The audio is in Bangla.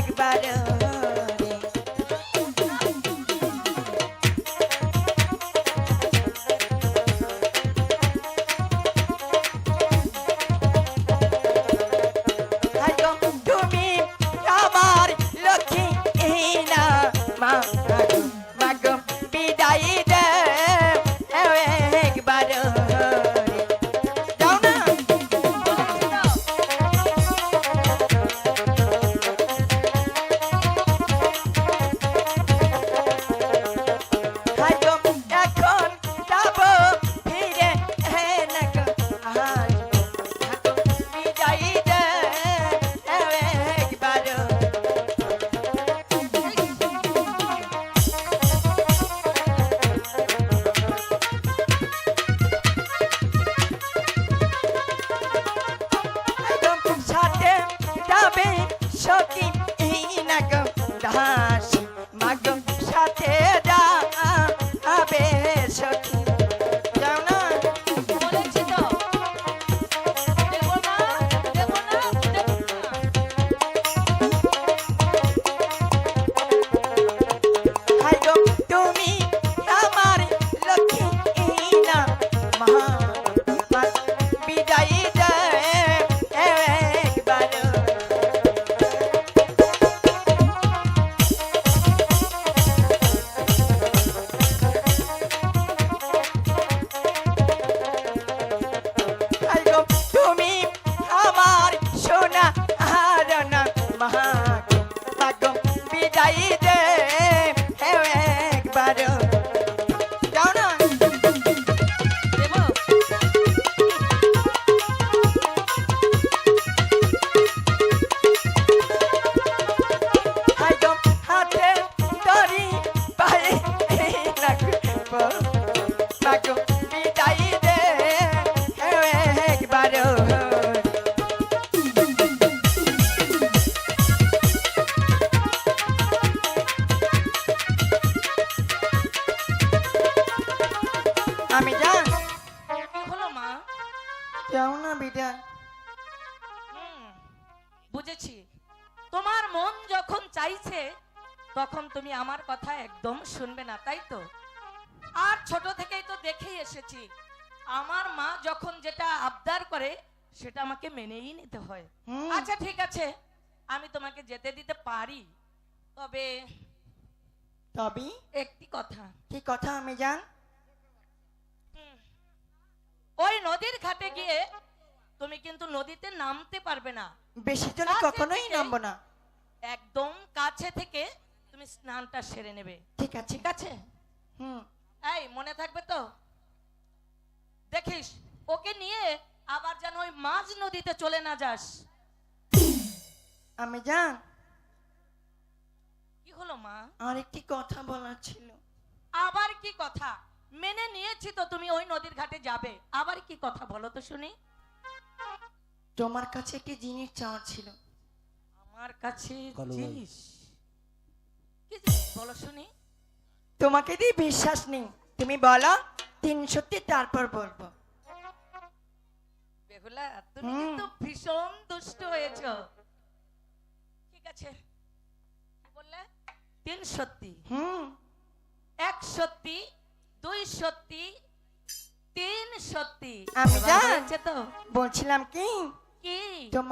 like about. huh? বুঝেছি। তোমার মন যখন চাইছে তখন তুমি আমার কথা একদম শুনবে না তাই তো? আর ছোট থেকেই তো দেখেই এসেছি। আমার মা যখন যেটা আবদার করে সেটা আমাকে মেনেই নিতে হয়। আচ্ছা ঠিক আছে। আমি তোমাকে যেতে দিতে পারি। তবে তবে? একটি কথা। কি কথা আমি জান ওই নদীর ঘাটে গিয়ে তুমি কিন্তু নদীতে নামতে পারবে না। বেশি জনে কখনোই নামবো না। একদম কাছে থেকে তুমি স্নানটা সেরে নেবে। ঠিক আছে। ঠিক আছে? হুম। এই মনে থাকবে তো? দেখিস ওকে নিয়ে আবার যেন ওই মাঝ নদীতে চলে না যাস। আমি জান কি হলো মা? আর একটি কথা বলার ছিল। আবার কি কথা? মেনে নিয়েছি তো তুমি ওই নদীর ঘাটে যাবে। আবার কি কথা বলো তো শুনি। তোমার কাছে একটি জিনিস চাওয়ার ছিল? আমার কাছে জিনিস। কি জিনিস? বলো শুনি। তোমাকে দিয়ে বিশ্বাস নেই। তুমি বলো তিন সত্যি তারপর বলব। বেহুলা তুমি। কিন্তু ভীষণ দুষ্ট হয়েছ। ঠিক আছে। বললে? তিন সত্যি হুম। এক সত্যি দুই সত্যি তিন সত্যি আমি এবার জান। তো। বলছিলাম কি? কি তোমার